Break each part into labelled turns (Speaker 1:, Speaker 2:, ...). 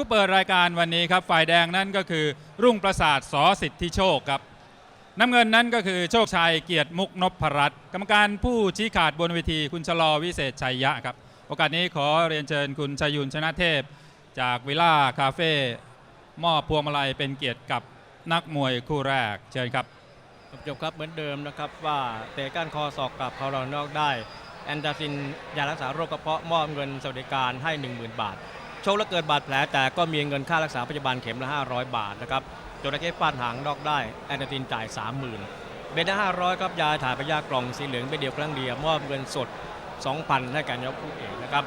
Speaker 1: คู่เปิดรายการวันนี้ครับฝ่ายแดงนั่นก็คือรุ่งประสาทสอสิทธิโชคครับน้ำเงินนั้นก็คือโชคชัยเกียรติมุกนพรัตน์กรรมการผู้ชี้ขาดบนเวทีคุณชะลอวิเศษชัยยะครับโอกาสนี้ขอเรียนเชิญคุณชยุนชนะเทพ จากวิลล่าคาเฟ่มอบพวงมาลัยเป็นเกียรติกับนักมวยคู่แรกเชิญครับ
Speaker 2: จบครับเหมือนเดิมนะครับว่าเตะก้านคอศอกกับเขารานอกได้แอนดาซินยารักษาโรคกระเพาะมอบเงินสวัสดิการให้ 10,000 บาท ชคแล้วเกิดบาดแผลแต่ก็มีเงินค่ารักษาพยาบาลเข็มละ 500 บาทนะครับจระเข้ฟาดหางนอกได้แอนดาซินจ่าย 30,000 เบนห้าร้อยครับยาถ่ายพยากล่องสีเหลืองเป็นเดียวครั้งเดียวมอบเงินสด 2,000 ให้ก่นยกผู้เอกนะครับ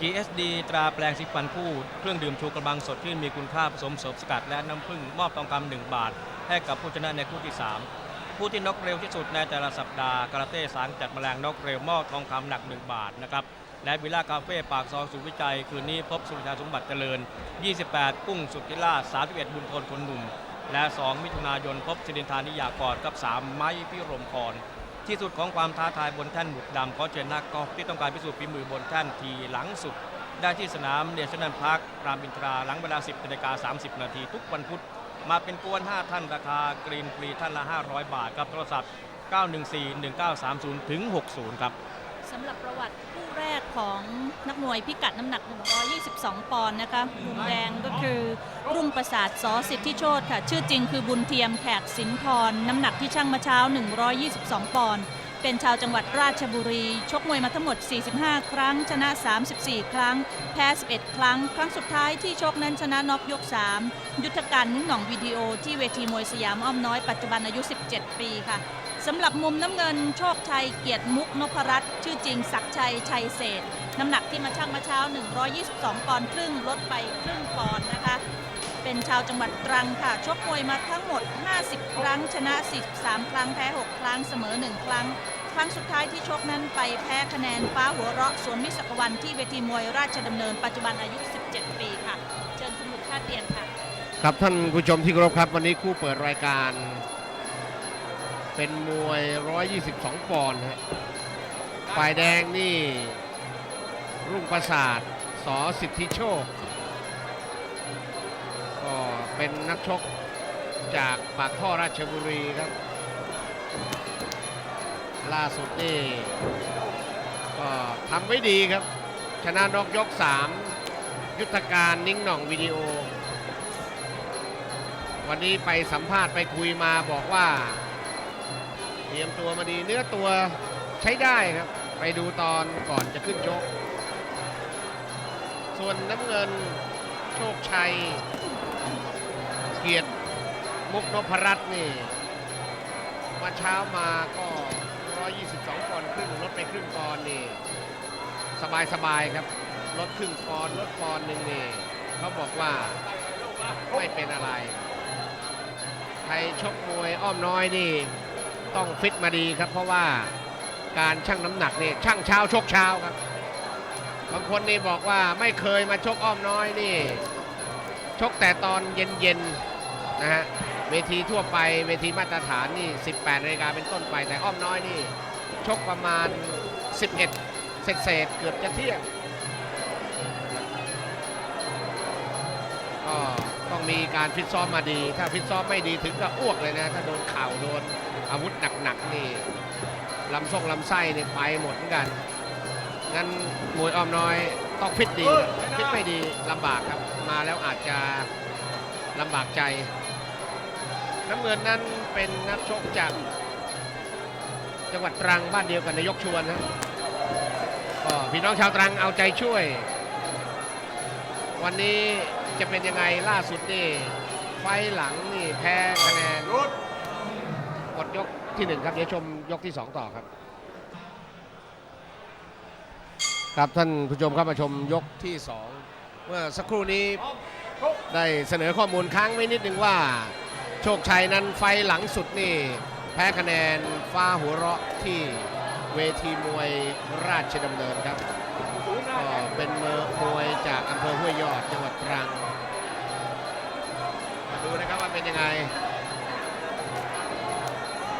Speaker 2: GSD ตราแปลงสีฟันผู้เครื่องดื่มชูกระบังสดที่มีคุณค่าผสมโสมสกัดและน้ำผึ้งมอบทองคำหนึ่งบาท ให้กับผู้ชนะในคู่ที่ 3 ผู้ที่นกเร็วที่สุดในแต่ละสัปดาห์ การาเต้สางจัดแมลงนกเร็วมอบทองคำหนัก 1 บาทนะครับ และวิลล่าคาเฟ่ปากซอยสุวิจัย คืนนี้พบสุริยาสมบัติเจริญ 28 กุ้งสุทธิราช31 บุญทนคนหนุ่ม และ 2 มิถุนายนพบสิรินทานิยากรกับ 3 ไม้พิรมพรที่สุดของความท้าทายบนแท่นหมุดดำขอเชิญนักกอล์ฟที่ต้องการพิสูจน์ฝีมือบนแท่นทีหลังสุด ได้ที่สนามเนชั่นแนลพาร์ครามอินทราหลังเวลา 10นาฬิกา30 นาทีทุกวันพุธมาเป็นกวน 5 ท่านราคากรีนฟรีท่านละ 500 บาทกับโทรศัพท์ 914-1930 ถึง 60 ครับ
Speaker 3: สำหรับประวัติคู่แรกของนักมวยพิกัดน้ำหนัก 122 ปอนด์นะคะมุมแดงก็คือรุ่งประสาทสอสิทธิโชตค่ะ ชื่อจริงคือบุญเทียมแขกสินพร น้ำหนักที่ช่างมาเช้า 122 ปอนด์เป็นชาวจังหวัดราชบุรี ชกมวยมาทั้งหมด 45 ครั้ง ชนะ 34 ครั้ง แพ้ 11 ครั้ง ครั้งสุดท้ายที่ชกนั้นชนะน็อกยก 3 ยุทธการนิ่งหน่องวิดีโอที่เวทีมวยสยามอ้อมน้อยปัจจุบันอายุ 17 ปีค่ะ สำหรับมุมน้ำเงินโชคชัยเกียรติมุกนพรัตน์ชื่อจริงศักชัยชัยเศษน้ำหนักที่มาชั่งมาเช้า 122 ปอนด์ครึ่งลดไปครึ่งปอนด์นะคะ เป็นชาวจังหวัดตรังค่ะ ชกมวยมาทั้งหมด 50 ครั้ง ชนะ 43 ครั้ง แพ้ 6 ครั้ง เสมอ 1 ครั้ง ครั้งสุดท้ายที่ชกนั้นไปแพ้คะแนนฟ้าหัวเราะสวนมิสกวันที่เวทีมวยราชดำเนินปัจจุบันอายุ 17 ปีค่ะ เชิญคุณหมุดท่าเตียนค่ะ
Speaker 4: ครับท่านผู้ชมที่เคารพครับวันนี้คู่เปิดรายการ เป็นมวย 122 ปอนด์ฮะฝ่ายแดงนี่ รุ่งประสาทสอสิทธิโชค ก็เป็นนักชกจากปากท่อราชบุรีครับ ล่าสุดนี่ ก็ทำไว้ดีครับ ชนะนอกยก 3 ยุทธการนิ่งหน่องวิดีโอ วันนี้ไปสัมภาษณ์ไปคุยมาบอกว่า เตรียมตัวมาดีเนื้อตัวใช้ได้ครับ ไปดูตอนก่อนจะขึ้นชก ส่วนน้ำเงินโชคชัย เกียรติมุกนพรัตน์นี่มาเช้ามาก็ 122ปอนด์ครึ่งลดไปครึ่งปอนด์นี่ สบายๆครับ ลดครึ่งปอนด์ลดปอนด์หนึ่งนี่เขาบอกว่าไม่เป็นอะไร ใครชกมวยอ้อมน้อยนี่ ต้องฟิตมาดีครับ เพราะว่าการชั่งน้ำหนักนี่ชั่งเช้าชกเช้าครับบางคนนี่บอกว่าไม่เคยมาชกอ้อมน้อยนี่ ชกแต่ตอนเย็นๆนะฮะเวทีทั่วไปเวทีมาตรฐานนี่ 18นาฬิกาเป็นต้นไปแต่อ้อมน้อยนี่ ชกประมาณ 11 เศษๆเกือบจะเที่ยงก็ต้องมีการฟิตซ้อมมาดี ถ้าฟิตซ้อมไม่ดีถึงกับอ้วกเลยนะ ถ้าโดนเข่าโดน อาวุธหนักๆนี่ลำส่งลำไส้นี่ไปหมดเหมือนกัน งั้นมวยอ้อมน้อยต้องฟิตดีฟิตไม่ดีลำบากครับมาแล้วอาจจะลำบากใจ น้ำเงินนั้นเป็นนักชกจากจังหวัดตรังบ้านเดียวกันนายกชวนนะก็พี่น้องชาวตรังเอาใจช่วย วันนี้จะเป็นยังไงล่าสุดนี่ไฟหลังนี่แพ้คะแนนหมด ยกที่หนึ่งครับเดี๋ยวชมยกที่สองต่อครับ ครับท่านผู้ชมครับมาชมยกที่สองเมื่อสักครู่นี้ได้เสนอข้อมูลค้างไว้นิดนึงว่า โชคชัยนั้นไฟล์หลังสุดนี่ แพ้คะแนนฟ้าหัวเราะที่เวทีมวยราชดำเนินครับก็เป็นมวยจากอำเภอห้วยยอดจังหวัดตรัง มาดูนะครับว่าเป็นยังไง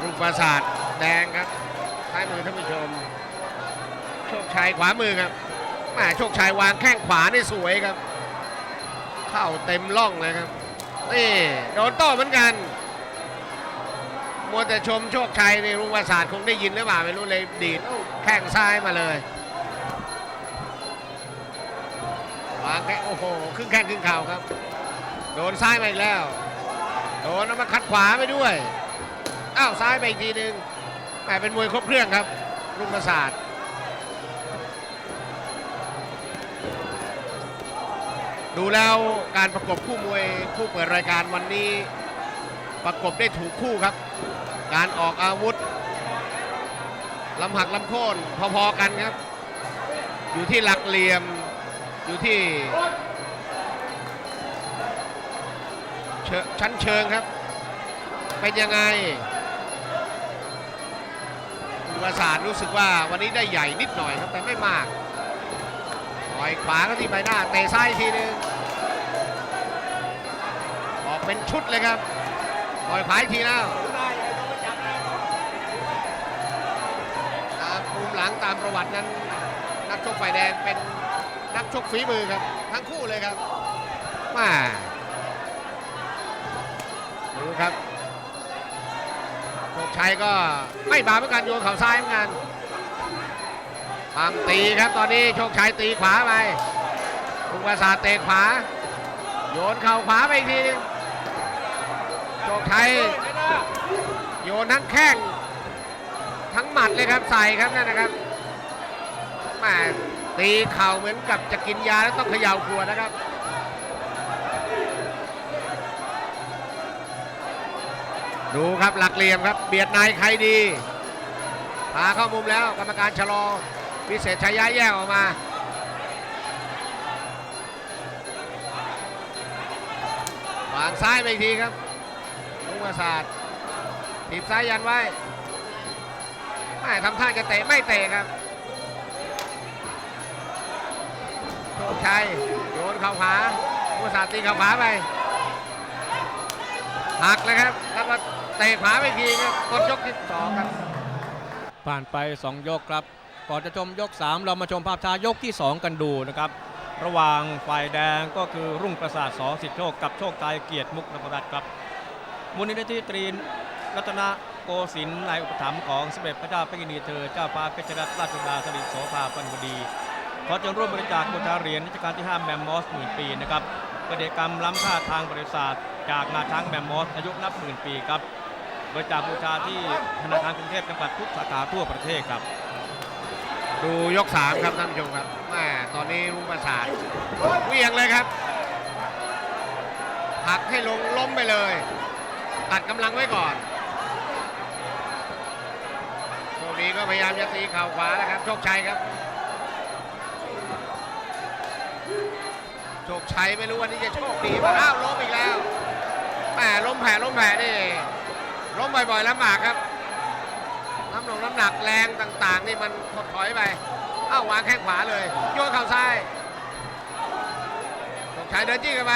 Speaker 4: ลูกประสาทแดงครับท้ายมือท่านผู้ชม โชคชัยขวามือครับแหมโชคชัยวางแข้งขวานี่สวยครับ เข้าเต็มร่องเลยครับนี่โดนโต้เหมือนกันมัวแต่ชมโชคชัยในี่งประสาทคงได้ยินหรือเปล่าไม่รู้เลยดีดแข้งซ้ายมาเลยวางแข้งโอ้โหครึ่งแข้งครึ่งเข่าครับ โดนซ้ายมาอีกแล้ว โดนแล้วมาคัดขวาไปด้วย อ้าวซ้ายไปอีกทีหนึ่งแหมเป็นมวยครบเครื่องครับลุงประสาทดูแล้วการประกบคู่มวยคู่เปิดรายการวันนี้ ประกบได้ถูกคู่ครับ การออกอาวุธลำหักลำโค่นพอๆกันครับ อยู่ที่หลักเหลี่ยมอยู่ที่ชั้นเชิงครับ เป็นยังไง ประสาทรู้สึกว่าวันนี้ได้ใหญ่นิดหน่อยครับแต่ไม่มากต่อยขวาก็ที่ใบหน้าเตะซ้ายอีกทีนึงออกเป็นชุดเลยครับต่อยขวาอีกทีแล้วตามภูมิหลังตามประวัตินั้น นักชกฝ่ายแดงเป็นนักชกฝีมือครับ ทั้งคู่เลยครับมาดูครับ โชคชัยก็ไม่บาเหมือนกันโยนเข่าซ้ายเหมือนกันตามตีครับตอนนี้โชคชัยตีขวาไปลุงประสาทเตะขวา โยนเข่าขวาไปอีกทีหนึงโชคชัยโยนทั้งแข้งทั้งหมัดเลยครับใส่ครับนั่นนะครับแม่ตีเข่าเหมือนกับจะกินยาแล้วต้องเขย่าขวดนะครับ ดูครับหลักเหลี่ยมครับ เบียดในใครดี พาเข้ามุมแล้วกรรมการชะลอพิเศษชัยยะแยกออกมาวางซ้ายไปอีกทีครับลุงประสาทถีบซ้ายยันไว้ไม่ทำท่าจะเตะไม่เตะครับโชคชัยโยนเข่าขวาผู้สาตีเข่าขวาไปหักเลยครับแล้วก็ เตะขวาไปอีกทีครับยกที่สองครับ
Speaker 2: ผ่านไป 2 ยกครับ ก่อนจะชมยก 3 เรามาชมภาพช้ายกที่ 2 กันดูนะครับ ระหว่างฝ่ายแดงก็คือรุ่งประสาทสอสิทธิโชคกับโชคชัยเกียรติมุกนพรัตน์ครับ มูลนิธิตรีนรัตนโกสินทร์ในอุปถัมภ์ของสมเด็จพระเจ้าพระกินีเธอเจ้าฟ้าเพชรรัตนราชสุดาสริโสภาปันวดีขอเชิญร่วมบริจาคบูชาเหรียญรัชกาลที่ 5 แมมมอสหมื่นปีนะครับกิจกรรมล้ำค่าทางบริษัทจากงาช้างแมมมอสอายุนับหมื่นปีครับ ริจาคบูชาที่ธนาคารกรุงเทพจังหวัดทุกสาขาทั่วประเทศครับ
Speaker 4: ดูยกสามครับท่านผู้ชมครับแม่ตอนนี้ลุงประสาทเวียงเลยครับหักให้ลงล้มไปเลย ตัดกำลังไว้ก่อนโชคดีก็พยายามจะตีเข่าขวาแล้วครับ โชคชัยครับ โชคชัยไม่รู้วันนี้จะโชคดีป่ะอ้าวล้มอีกแล้วแหมล้มแผลล้มแผลนี่ ล้มบ่อยๆแล้วหมากครับ น้ำหนักน้ำหนักแรงต่างๆ นี่มันถดถอยไป เอ้าวางแข้งขวาเลยโยนเข่าซ้ายสงชัยเดินจี้กันไป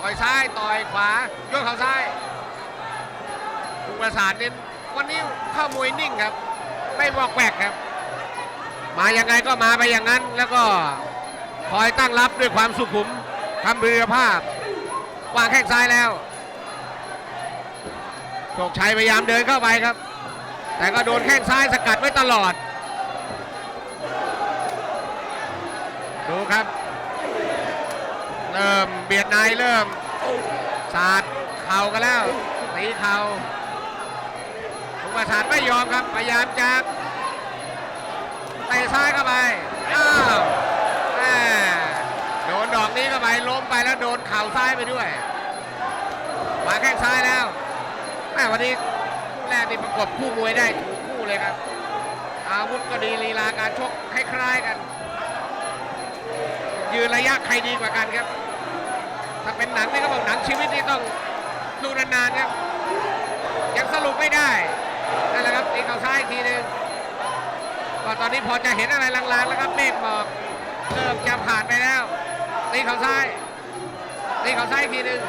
Speaker 4: ต่อยซ้ายต่อยขวาโยนเข่าซ้ายลุงประสานเน้นวันนี้เข้ามวยนิ่งครับ ไม่บอกแวกครับ มาอยังไงก็มาไปอย่างนั้น แล้วก็คอยตั้งรับด้วยความสุขุมทำเรือภาพ วางแข้งซ้ายแล้ว โชคชัยพยายามเดินเข้าไปครับ แต่ก็โดนแข้งซ้ายสกัดไว้ตลอด ดูครับ เริ่มเบียดในเริ่มสาดเข่ากันแล้วตีเข่าลุงประสานไม่ยอมครับ พยายามจะเตะซ้ายเข้าไปอ้าวโดนดอกนี้เข้าไปล้มไปแล้วโดนเข่าซ้ายไปด้วยวาแข้งซ้ายแล้ว แม่วันนี้คู่แรกนี่ประกบคู่มวยได้ถูกคู่เลยครับ อาวุธก็ดีลีลาการชกคล้ายๆกัน ยืนระยะใครดีกว่ากันครับ ถ้าเป็นหนังนี่ก็บอกหนังชีวิตนี่ต้องดูนานๆครับ ยังสรุปไม่ได้นั่นแหละครับตีเข่าซ้ายทีหนึงก็ตอนนี้พอจะเห็นอะไรลางๆแล้วครับเมฆหมอกเริ่มจะผ่านไปแล้วตีเข่าซ้ายตีเข่าซ้ายทีหนึง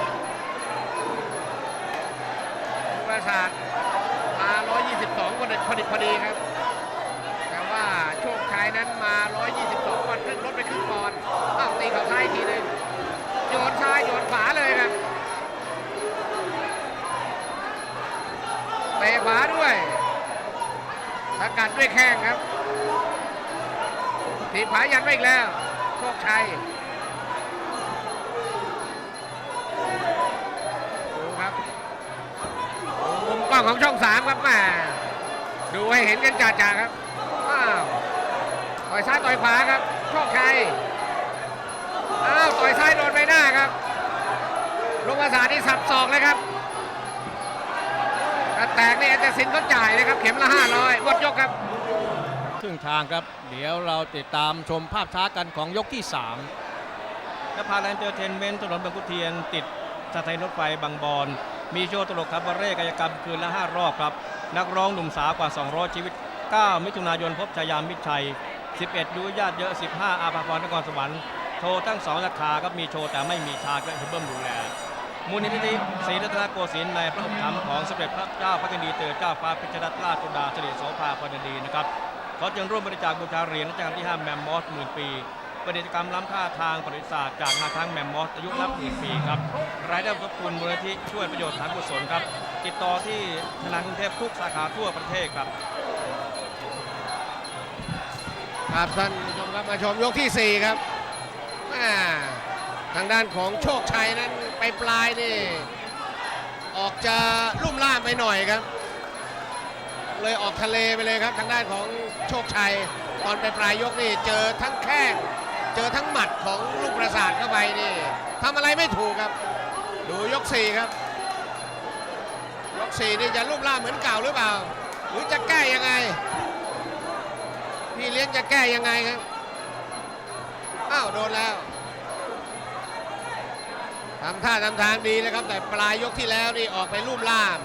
Speaker 4: ศาสตร์มา122คพอดีพอดีครับ แต่ว่าโชคชัยนั้นมา 122วันขึ้นรถไปครึ่งปอนด์อ้าวตีเขาท้ายทีนึงโยนซ้ายโยนขวาเลยครับเตะขวาด้วยสกัดด้วยแข้งครับทีผายันไว้อีกแล้วโชคชัย ล้องของช่องสามครับแม่ดูให้เห็นกันจ่าๆครับอ้าวต่อยซ้ายต่อยขวาครับโชคชัยอ้าวต่อยซ้ายโดนใบหน้าครับลูกภาษาที่สับศอกเลยครับถ้าแตกนี่อาจจะสินเขาจ่ายเลยครับ เข็มละ500หมดยกครับ
Speaker 2: ครึ่งทางครับ เดี๋ยวเราติดตามชมภาพช้ากันของยกที่3นภาแลนเตอร์เทนเมนต์ถนนบางขุนเทียนติดสถานีรถไฟบางบอน มีโชว์ตลกครับาเร่กายกรรมคืนละ 5 รอบครับ นักร้องหนุ่มสาวกว่า 200 ชีวิต 9 มิถุนายนพบชายามิชัย 11 ดูญาติเยอะ 15 อาภาพรนครสวรรค์โชว์ทั้งสองราคาครับมีโชว์แต่ไม่มีชาร์จและเบิ้มดูแลมูลนิธิศรีรัตนโกสินทร์ในพระอุปถัมภ์ของสมเด็จพระเจ้าพระกินีเตอร์เจ้าฟ้าพิจารณราชสุดาสิริโสภาพรดีนะครับเขาจึงร่วมบริจาคบูชาเหรียญรัชกาลที่ 5 แมมมอสหมื่นปี ประดิษฐกรรมล้ำค่าทางประวัติศาสตร์จากงาช้างแมมมอสอายุนับหมื่นปีครับรายได้สมทบทุนมูลนิธิช่วยประโยชน์ทางกุศลครับ ติดต่อที่ธนาคารกรุงเทพทุกสาขาทั่วประเทศครับ
Speaker 4: ครับท่านผู้ชมครับมาชมยกที่ 4 ครับทางด้านของโชคชัยนั้นไปปลายนี่ ออกจะลุ่มล่ามไปหน่อยครับ เลยออกทะเลไปเลยครับ ทางด้านของโชคชัยตอนไปปลายยกนี่เจอทั้งแข้ง เจอทั้งหมัดของลูกประสาทเข้าไปนี่ทำอะไรไม่ถูกครับ ดูยก4ครับ ยก4นี่จะลุ่มล่ามเหมือนเก่าหรือเปล่า หรือจะแก้ยังไง พี่เลี้ยงจะแก้ยังไงครับ อ้าวโดนแล้วทำท่าทำทางดีนะครับ แต่ปลายยกที่แล้วนี่ออกไปลุ่มล่าม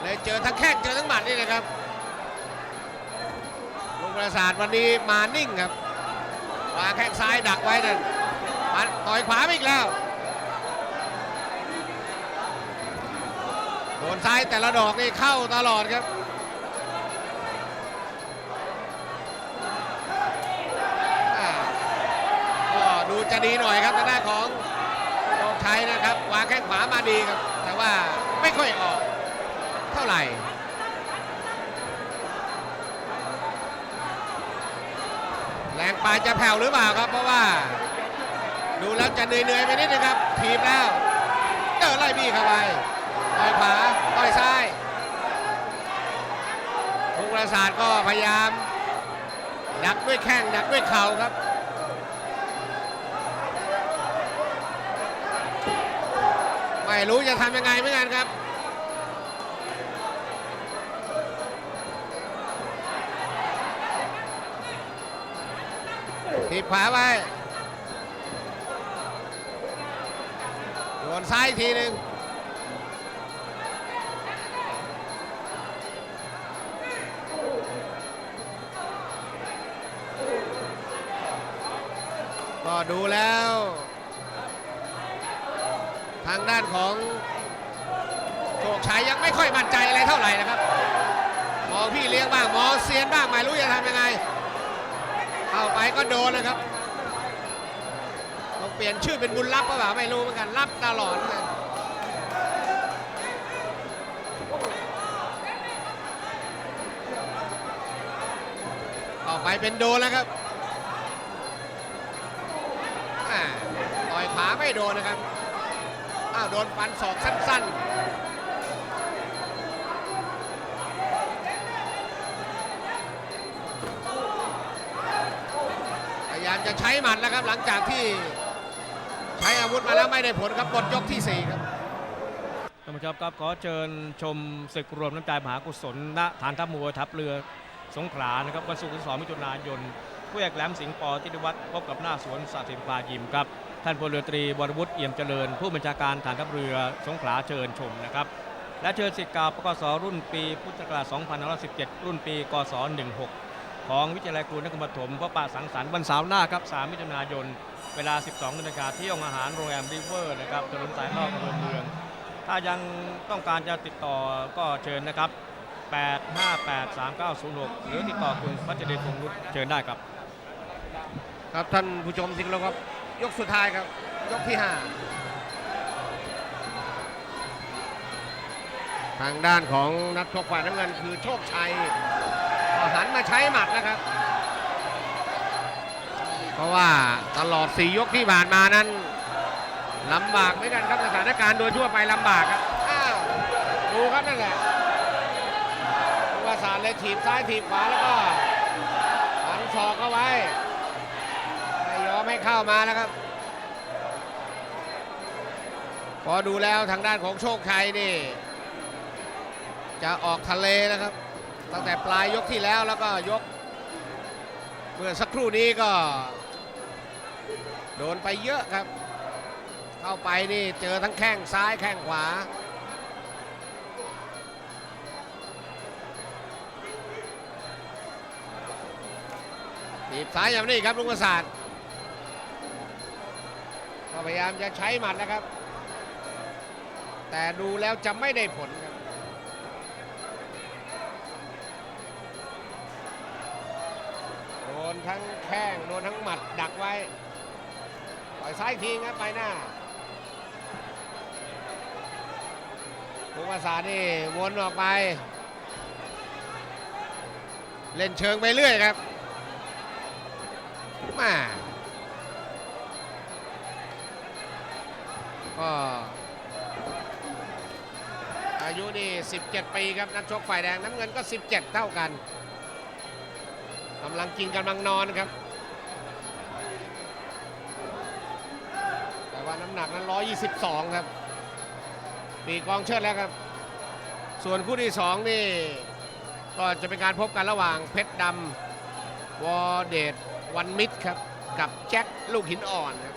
Speaker 4: เลยเจอทั้งแข้งเจอทั้งหมัดนี่นะครับลุงประสาทวันนี้มานิ่งครับ วางแข้งซ้ายดักไว้นั่นปัดต่อยขวาไปอีกแล้ว โดนซ้ายแต่ละดอกนี่เข้าตลอดครับอ่าดูจะดีหน่อยครับทางด้านของโชคชัยนะครับ วางแข้งขวามาดีครับ แต่ว่าไม่ค่อยออก เท่าไหร่ ปลายจะแผ่วหรือเปล่าครับ เพราะว่า ดูแล้วจะเหนื่อยๆไปนิดนึงครับทีบแล้วเจอไล่บี้เข้าไปต่อยขวาต่อยซ้ายทุกประสาทก็พยายามดักด้วยแข้งดักด้วยเข่าครับไม่รู้จะทำยังไงเหมือนกันครับ ทีบขวาไว้โยนซ้ายอีกทีหนึ่งก็ดูแล้ว ทางด้านของโชคชัยยังไม่ค่อยมั่นใจอะไรเท่าไหร่นะครับ มองพี่เลี้ยงบ้าง มองเซียนบ้าง ไม่รู้จะทำยังไง เข้าไปก็โดนนะครับต้องเปลี่ยนชื่อเป็นบุญรับก็เปล่าไม่รู้เหมือนกันรับตลอดเหมือาไปเป็นโดนแล้วครับต่อยขาไม่โดนนะครับอ้าวโดนฟันศอกสั้น ๆ ช้หมัดแล้วครับหลังจากที่ใช้อาวุธมาแล้วไม่ได้ผลครับหมดยกที่ 4 ครับ
Speaker 2: ท่านผู้ชมครับขอเชิญชมศึกรวมน้ำใจมหากุศลณฐานทัพมวยทัพเรือสงขลานะครับวันศุกร์ที่2มิถุนายนผู้เอกแหลมสิงห์ปอทิตวัฒน์พบกับหน้าสวนสาธิตปายิมครับท่านพลเรือตรีวรวุฒิเอี่ยมเจริญ ผู้บัญชาการฐานทัพเรือสงขลาเชิญชมนะครับและเชิญสิทธิ์เก่าปกสรุ่นปีพุทธศักราช2517 รุ่นปีกศ16 ของวิทยาลัยครูนครปฐมพบปะสังสรรค์วันเสาร์หน้าครับ 3 มิถุนายน เวลา 12นาฬิกาที่โรงอาหารโรงแรมริเวอร์นะครับถนนสายนอกอำเภอเมือง ถ้ายังต้องการจะติดต่อก็เชิญนะครับ 8583906 หรือติดต่อคุณพัชเดชคงรุตเชิญได้ครับ
Speaker 4: ครับท่านผู้ชมที่เคารพครับ ยกสุดท้ายครับ ยกที่ 5 ทางด้านของนักชกฝ่ายน้ำเงินคือโชคชัย หันมาใช้หมัดนะครับ เพราะว่าตลอด4ยกที่ผ่านมานั้นลำบากเหมือนกันครับสถานการณ์โดยทั่วไปลำบากครับอ้าวดูครับนั่นแหละผู้ว่าสารเลยถีบซ้ายถีบขวาแล้วก็หันศอกเข้าไว้ไม่ยอมให้เข้ามาแล้วครับ พอดูแล้วทางด้านของโชคชัยนี่ จะออกทะเลนะครับ ตั้งแต่ปลายยกที่แล้วแล้วก็ยก เมื่อสักครู่นี้ก็ โดนไปเยอะครับ เข้าไปนี่เจอทั้งแข้งซ้ายแข้งขวาถีบซ้ายอย่างนี้ครับลุงประสาทก็พยายามจะใช้หมัดนะครับ แต่ดูแล้วจะไม่ได้ผลครับ นทั้งแข้งโดนทั้งหมัดดักไว้ปล่อยซ้ายทีครับไปหน้าลุงประสานี่วนออกไป เล่นเชิงไปเรื่อยครับมาก็อายุนี่ 17 ปีครับ นักชกฝ่ายแดงน้ำเงินก็ 17 เท่ากัน กำลังกินกำลังนอนครับ แต่ว่าน้ำหนักนั้น 122 ครับปีกองเชิดแล้วครับ ส่วนคู่ที่2นี่ ก็จะเป็นการพบกันระหว่างเพชรดำวอเดชวันมิดครับ กับแจ็คลูกหินอ่อนครับ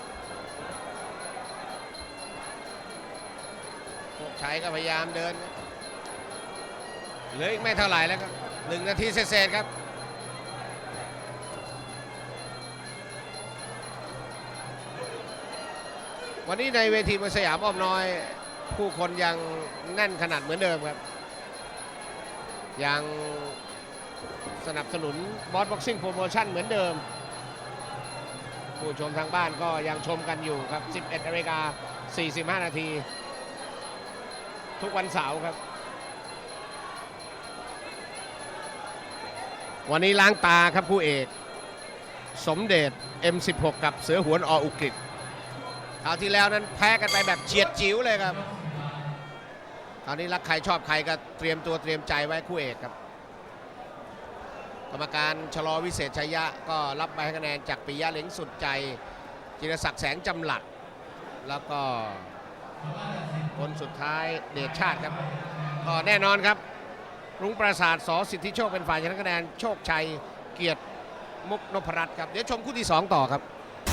Speaker 4: พวกชัยก็พยายามเดินเหลืออีกไม่เท่าไหร่แล้วครับหนึ่งนาทีเศษครับ วันนี้ในเวทีมวยสยามอ้อมน้อย ผู้คนยังแน่นขนาดเหมือนเดิมครับ ยังสนับสนุนบอสบ็อกซิ่งโปรโมชั่นเหมือนเดิม ผู้ชมทางบ้านก็ยังชมกันอยู่ครับ 11นาฬิกา45 นาที ทุกวันเสาร์ครับ วันนี้ล้างตาครับคู่เอก สมเด็จ M16 กับเสือหวนออุกฤษ ราวที่แล้วนั้นแพ้กันไปแบบเฉียดจิ๋วเลยครับคราวนี้รักใครชอบใครก็เตรียมตัวเตรียมใจไว้คู่เอกครับ กรรมการชะลอวิเศษชัยยะก็รับใบคะแนนจากปิยะเหล็งสุดใจ จิรศักดิ์แสงจำหลัดแล้วก็คนสุดท้ายเดชชาติครับ ก็แน่นอนครับรุ้งประสาทสอสิทธิโชคเป็นฝ่ายชนะคะแนนโชคชัยเกียรติมุกนพรัตน์ครับ เดี๋ยวชมคู่ที่ 2 ต่อครับ